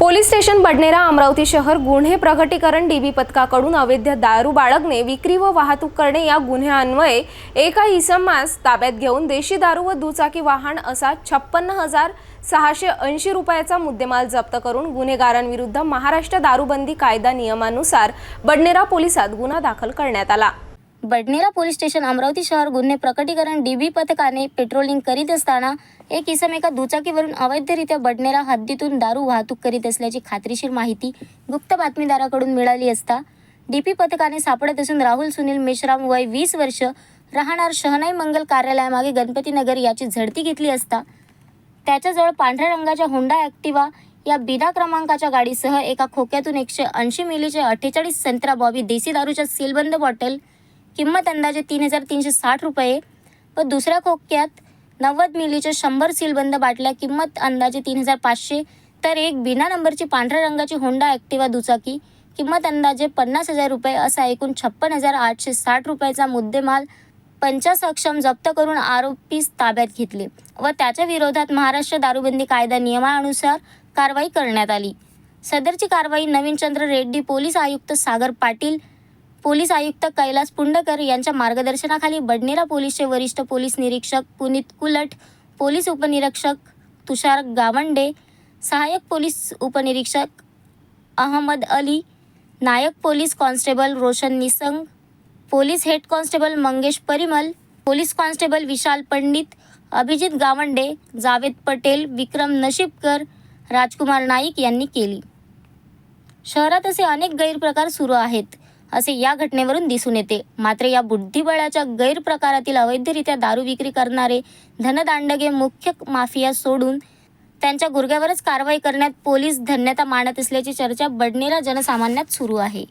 Police station Badnera Amravati शहर गुन्हे प्रगटीकरण dB पथकाकडून अवैध दारू बाळगणे विक्री व वाहतूक करणे या गुन्ह्यान्वये एका इसमास ताब्यात घेऊन देशी दारू व दुचाकी वाहन असा छप्पन्न हजार सहाशे ऐंशी रुपयाचा मुद्देमाल जप्त करून गुन्हेगारांविरुद्ध महाराष्ट्र दारूबंदी कायदा नियमानुसार बडनेरा पोलिसात गुन्हा दाखल करण्यात आला. बडनेरा पोलीस स्टेशन अमरावती शहर गुन्हे प्रकटीकरण डीबी पथकाने पेट्रोलिंग करीत असताना एक इसम एका दुचाकीवरून अवैधरित्या बडनेरा हद्दीतून दारू वाहतूक करीत असल्याची खात्रीशीर माहिती गुप्त बातमीदाराकडून मिळाली असता डीपी पथकाने सापडत असून राहुल सुनील मेश्राम वय वीस वर्ष राहणार शहनाई मंगल कार्यालयामागे गणपतीनगर याची झडती घेतली असता त्याच्याजवळ पांढऱ्या रंगाच्या होंडा ॲक्टिवा या बिना क्रमांकाच्या गाडीसह एका खोक्यातून एकशे ऐंशी मिलीचे अठ्ठेचाळीस संत्रा बॉबी देसी दारूच्या सीलबंद बॉटल किंमत अंदाजे तीन हजार तीनशे साठ रुपये. व दुसऱ्या खोक्यात नव्वद मिलीच्या शंभर सीलबंद बाटल्या किंमत अंदाजे तीन हजार पाचशे. तर एक बिना नंबरची पांढऱ्या रंगाची होंडा ॲक्टिवा दुचाकी किंमत अंदाजे पन्नास हजार रुपये असा एकूण छप्पन हजार आठशे साठ रुपयाचा मुद्देमाल पंचसक्षम जप्त करून आरोपीस ताब्यात घेतले व त्याच्या विरोधात महाराष्ट्र दारूबंदी कायदा नियमानुसार कारवाई करण्यात आली. सदरची कारवाई नवीनचंद्र रेड्डी पोलीस आयुक्त सागर पाटील पोलीस आयुक्त कैलास पुंडकर यांच्या मार्गदर्शनाखाली बडनेरा पोलीसचे वरिष्ठ पोलीस निरीक्षक पुनीत कुलट पोलीस उपनिरीक्षक तुषार गावंडे सहाय्यक पोलीस उपनिरीक्षक Ahmad Ali Naik police constable Roshan Nisang police head constable Mangesh Parimal police constable Vishal Pandit Abhijit Gawande Javed Patel Vikram Nashibkar Rajkumar Naik यांनी केली. शहरात असे अनेक गैरप्रकार सुरू आहेत. असे या घटनेवरून दिसून येते. मात्र या बुद्धिबळाच्या गैरप्रकारातील अवैधरित्या दारू विक्री करणारे धनदांडगे मुख्य माफिया सोडून त्यांच्या गुर्ग्यावरच कारवाई करण्यात पोलीस धन्यता मानत असल्याची चर्चा बडनेरा जनसामान्यात सुरू आहे.